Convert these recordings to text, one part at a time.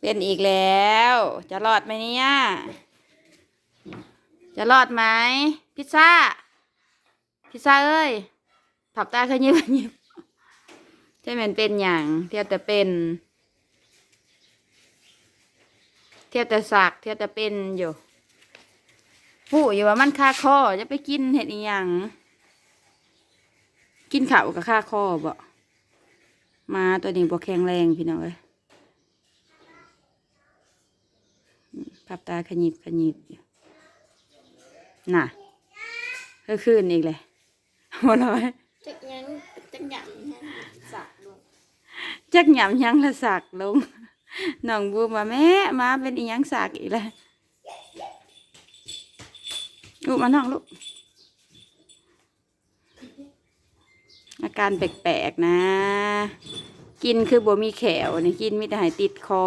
เป็นอีกแล้ว จะรอดไหมเนี่ย จะรอดไหมพิซซ่า พิซซ่าเอ้ยถับตาขยิบขยิบใช่มันเป็นอย่าง เทียบแต่เป็น เทียบแต่สักเทียบแต่เป็นอยู่ผู้อยู่ว่ามันคาคอจะไปกินเห็ดอีหยังกินข้าวกับคาคอบ่มาตัวนี้บ่แข็งแรงพี่น้องเอ้ยอืม พับตาขยิบขยิบอยู่น่ะเฮ้ยคืนอีกเลยหัวเร้อยจักยังจักหยังฮะสักลงจักหยำยังละสักลงน้องบูมว่าแม่มาเป็นอีหยังสักอีกแล้วลูกมาน้องลูกอาการแปลกๆนะ กินคือบ่มีแขวนี่กินมีแต่ใหายติดคอ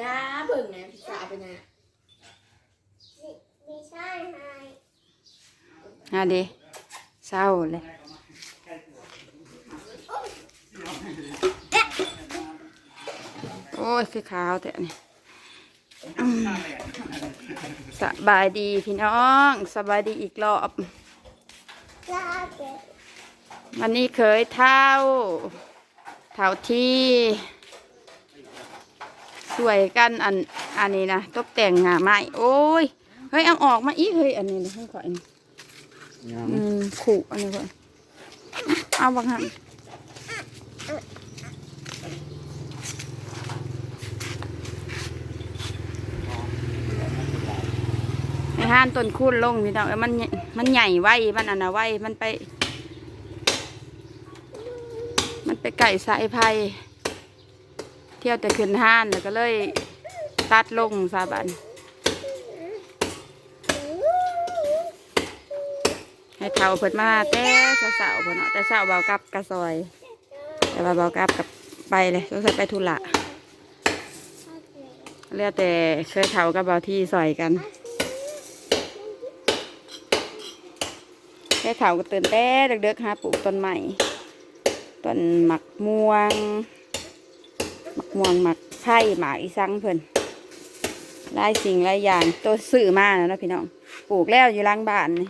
ยาเบิ่งไงพิซซ่าเป็นไงไม่ใช่ไฮฮะเดเศร้าเลยโอ้ยคือขาวแต่นี่อืมสบายดีพี่น้องสบายดีอีกรอบลาเก็บวันนี้เคยเท่า เท่าที่ สวยกันอันอันนี้นะตบแต่งงาไม้โอ้ยเฮ้ยเอาออกมาอีกเฮ้ยอันนี้นะให้ก่อนอืมขู่อันนี้ก่อนเอาบังคับไอ้ห้านต้นคูนลงพี่น้องเอ้ยมันใหญ่มันใหญ่ไว้มันอันนะไว้มันไป มันไปไก่สายไผ่เที่ยวแต่ขึ้นห้านแล้วก็เลยตัดลงซาบัน ให้เท่าเพิ่นมาแต่สาวๆเพิ่นเนาะแต่สาวเบากลับกระซอย แต่ว่าเบากลับกับไปเลยสงสัยไปธุระเรียกแต่เคยเท่ากับเบาที่ซอยกันแค่เท่าก็ตื่นแต่เด็กๆหาปลูกต้นใหม่ต้นหมักม่วง มักม่วงหมักไผ่หมากอีสังเพิ่นลายสิ่งลายอย่างตัวซื้อมาแล้วนะพี่น้องปลูกแล้วอยู่ล้างบ้านนี่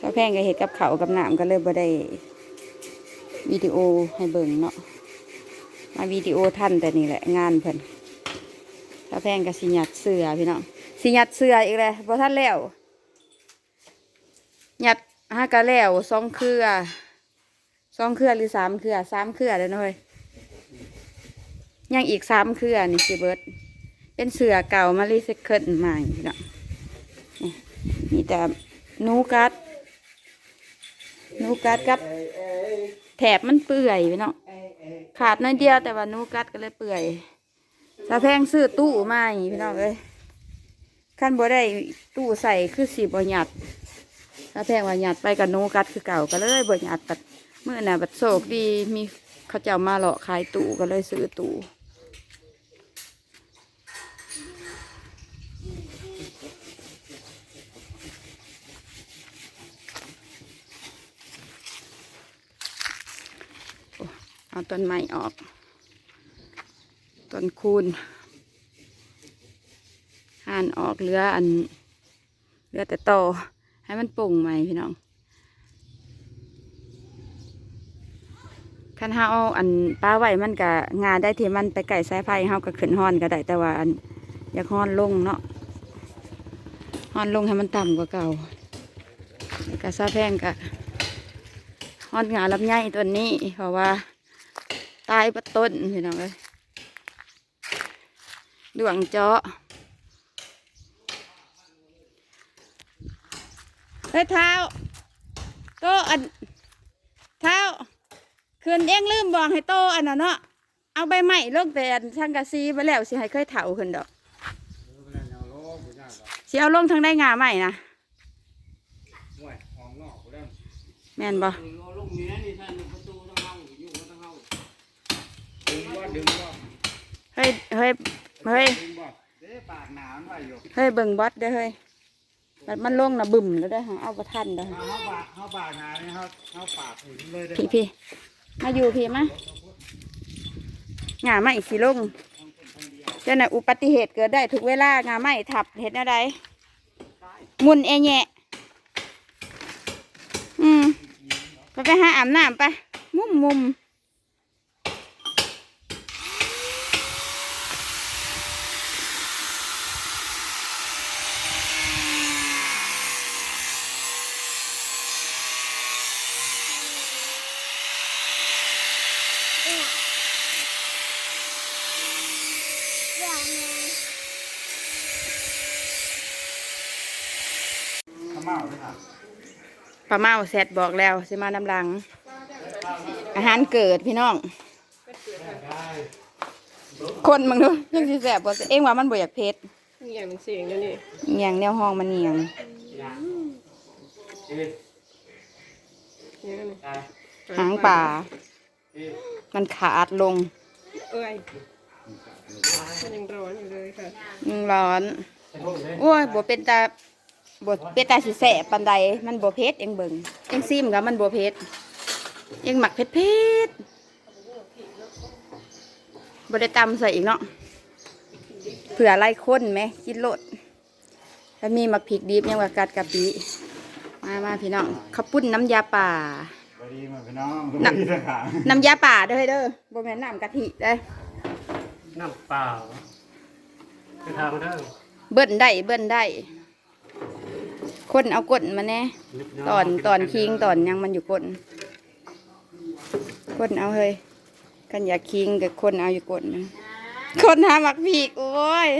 ถ้าแพงก็เห็ดกับเขากับน้ำก็เลยบ่ได้วิดีโอให้เบิ่งเนาะมาวิดีโอท่านแต่นี่แหละงานเพิ่นถ้าแพงก็สิหยัดเสือพี่น้องสิหยัดเสืออีกเลยพอท่านแล้วหยัด ห้ากะแล้วสองเครือสองเครือหรือสามเครือสามเครือเลยนะเว้ยยังอีกสามเครือนี่สิเบิดเป็นเสือเก่ามารีไซเคิลใหม่พี่น้องนี่มีแต่นูกัดนูกัดกับแถบมันเปื่อยไปเนาะขาดน้อยเดียวแต่ว่านูกัดก็เลยเปื่อยสะแพงซื้อตู้มาอย่างนี้พี่น้องเอ้ยขั้นบ่ได้ตู้ใส่คือสีบ่หยัด สะแพงว่าหยัดไปกับนูกัดคือเก่าก็เลยบ่หยัดปัดเมื่อน่ะบัดโศกดีมีเขาเจ้ามาหลอกขายตู้ก็เลยซื้อตู้เอาต้นไม้ออก ต้นคูณห่านออกเหลืออันเหลือแต่โตอ ให้มันปุ่งใหม่พี่น้องคันเฮาอันป้าไว้มันกะงานได้ที่มันไปไก่สายไฟเฮาก็ขึ้นห้อนก็ได้แต่ว่าอันอยากห้อนลงเนาะห้อนลงให้มันต่ำกว่าเก่าแล้วก็ซาแพงกะห้อนงานลำไยตัวนี้ เพราะว่าตายประต้นพี่น้องเลยดวงเจาะ ฮ้ยเท้าโตอันเท้าคืนเอ็งลืมบอกให้โตอันน่ะเนาะเอาใบไม้ลงแต่ช่างกะซีไปแล้วสิให้เคยเถาขึ้นดอกสิเอาลงทางได้งาใหม่นะแม่นบ่ลูกนี้นี่ท่านประตูต้อเฮ้ยเฮ้ยเฮ้ยเฮ้ยเบิ่งบอสเด้อเฮ้ย โอ้บัดมันลงนะบึ่มแล้วได้อหาเอาประทันได้อเอาเขาบาเขาบานานี่เขาเขาปากถึงเลยเด้อพี่พี่มาอยู่พี่มาหงาไม้สีลงเจ้าน่ะอุบัติเหตุเกิดได้ทุกเวลางาไม้ทับเห็นอะไรมุนเอแหยะอืมไปไปหาอาบน้ำไปมุมมุมอย่างนี้ เขาเมาด้วยค่ะ ป้าเมาแซดบอกแล้วสิมานำลัง อาหารเกิดพี่น้อง คนมึงดูยังสิแสบบ่เองว่ามันบ่อยากเผ็ดมีอย่างเสียงแล้วนี่เนียงแนวห้องมันเนียงอย่างนี้หางป่า มันขาดลง เอ้ยมันยังร้อนอยู่เลยค่ะยังร้อน โอ้ยบ่เป็นตา บ่เป็นตาสิแสบปานใดมันบ่เผ็ดเองเบิ่งเองซิมกับมันบ่เผ็ดเองหมักเผ็ดเผ็ดบ่ได้ตำใส่อีกเนาะเผื่อไล่คนไหมกินโลดแล้วมีหมักพริกดิบยังว่ากัดกะปิมามาพี่น้องข้าวปุ้นน้ำยาป่าสวัสดีมาพี่น้องสน่ะวัสดีทหารน้ำยาป่าเด้อเด้อบ่แม่นน้ำกะทิเด้อน้ำเปล่าไปทางเด้อเบิ้นได้เบิ้นได้ คนเอาก้นมาแน่ตอนตอนคิงตอนยังมันอยู่ก้นคนเอาเฮ้ยกันอยากคิงกับคนเอาอยู่ก้นนะคนหามักพีกโอ้ย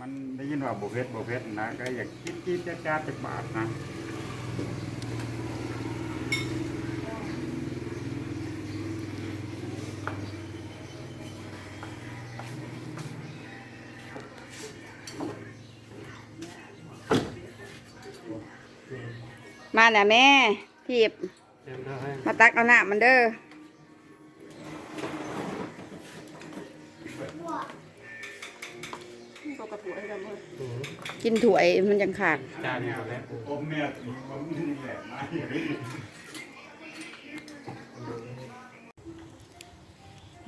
มันได้ยินว่าบุเพชรบุเพชรนะก็อยากคิดคิดจ้าจ้าจากบาทนะ น่ะแม่ทีบเต็มได้มาตักเอาหน้ามันเด้อปกติให้กันหมดกินถ้วยมันยังขาดจานนี้แล้วผมเนี่ยผมนี่แหละมาอย่างนี้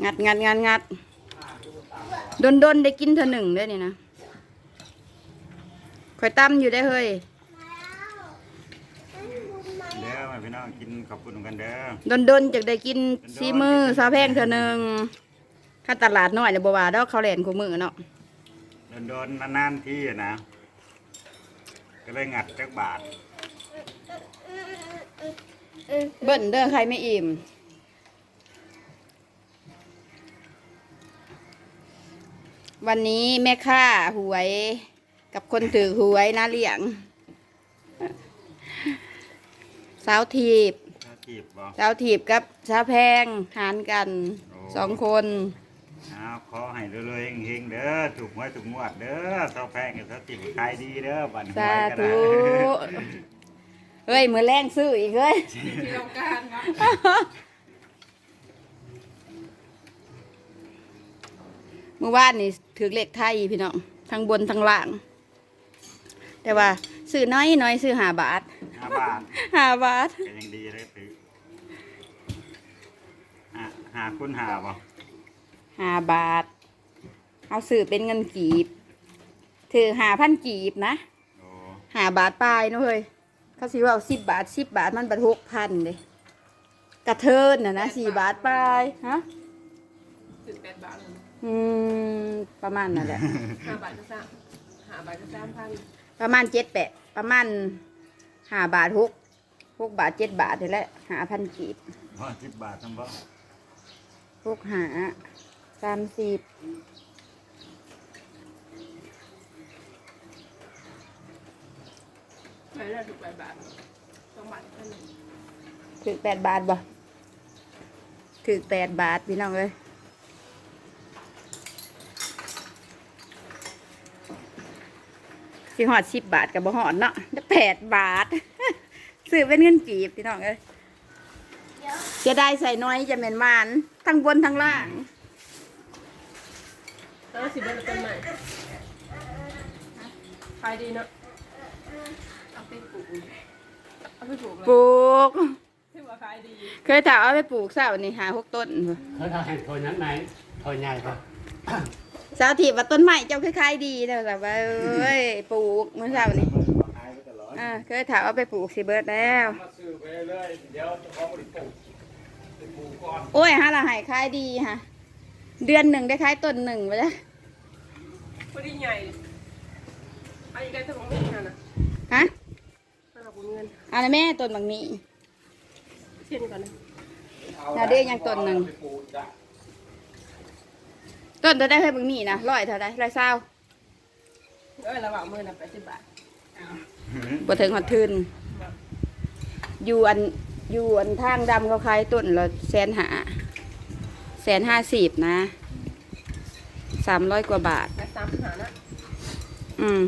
งัดงัดงัดงัดดนดนๆได้กินเธอหนึ่งเด้อนี่นะข่อยตั้มอยู่ได้อเฮ้ย เด้อมา พี่น้องกินขอบคุณกันเด้อดนดนๆจากได้กินซีมือซาแพงเธอหนึ่งข้าตลาดน้อยเนี่ยบว่าดอกเขาแหลนคู่มือเนาะโดนๆนานๆที่อะนะ ก็เลยงัดจักบาทเบิ่นเด้อใครไม่อิ่มวันนี้แม่ค้าหวย กับคนถือหวยนะเลี้ยง สาวทีบถ้าจีบบอกสาวทีบกับสาวแพงหารกันสองคน เอาขอให้เรื่อยๆเฮงๆเด้อถูกหวยถูกงวดเด้อเท่าแพงกับเท่าจีบขายดีเด้อบัดนี้สาหวยก็ธุได้เฮ้ยมือแรงซื้ออีกเฮ้ยที่เราการเนาะเมื่อวานนี่ถือเลขไทยพี่น้องทั้งบนทั้งล่าง แต่ว่าซื้อน้อยน้อยซื้อหาบาทห้าบาทหาบาทก็ยังดีเลยถือหาหาคุณหาบ่หาบาท เอาซื้อเป็นเงินกีบ ถือหาพันกีบนะโอ้หาบาทปลายเนาะเฮ้ยเขาสิว่าสิบบาทสิบบาทมันบัตหกพันเลยกระเทินนะนะสี่บาทปลายฮะสิบแปดบาทเลยอืมประมาณนั่นแหละห้าบาทก็สามห้าบาทก็สามพัน ประมาณเจ็ดแปดประมาณห้าบาทหกหกบาทเจ็ดบาทนี่แหละหาพันกีบว่าสิบบาททั้งบ่หกหาสามสิบใช้ได้ถูกแปดบาทสองบาทก็หนึ่งถือแปดบาทบ่ถือแปดบาทพี่น้องเลย สิหอดสิบบาทกับบ่หอดเนาะแปดบาท ซื้อเป็นเงินกีบพี่น้องเอ้ยจะได้ใส่น้อยจะเหม็นมานทั้งบนทั้งล่างแล้วสิบเป็นต้นใหม่ขายดีเนาะเอาไปปลูกเอาไปปลูกเลยปลูกที่ว่าขายดีเคยถามเอาไปปลูกเสานี่หาหกต้นบ่เขาทำให้คนนั้นไหนทอยใหญ่ปะ สาวถีบว่าต้นไม้เจ้าคล้ายๆดีแต่แบบว่าเอ้ยปลูกเมื่อเช้านี่ขายไปตลอดอ่าเคยถามเอาไปปลูกสิเบิร์ดแล้วมาซื้อไปเรื่อยๆเดี๋ยวเจะของบริปลูกไปปลูกก่อนโอ้ยฮะละหายคล้ายดีฮะเดือนหนึ่งได้คล้ายต้นหนึ่งไปแล้วพอดีใหญ่ไอ้ไก่ทองไม่ทันนะฮะสำหรับเงินเอะไรแม่ต้นบางนี้เช่นก่อนนะนาเด้ยังต้นหนึ่งไปปลูกจ้ะ ต้นตัวได้เคยบางนี้นะร้อยเท่าไรร้อยเศร้าเอ้ยระหว่างมือนะแปดสิบบาทบ่ถึงหอดทืนอยู่อันอยู่อันทางดำเขาขายต้นละแสนหาแสนห้าสิบนะสามร้อยกว่าบาทแปดสามสิบห้านะอืม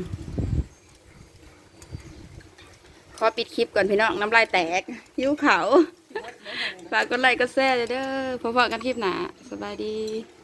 ขอปิดคลิปก่อนพี่น้องน้ำลายแตก ยิ้วเขาฝากกดไลค์กดแชร์เลยเด้อพบกันคลิปหนาสบายดีเ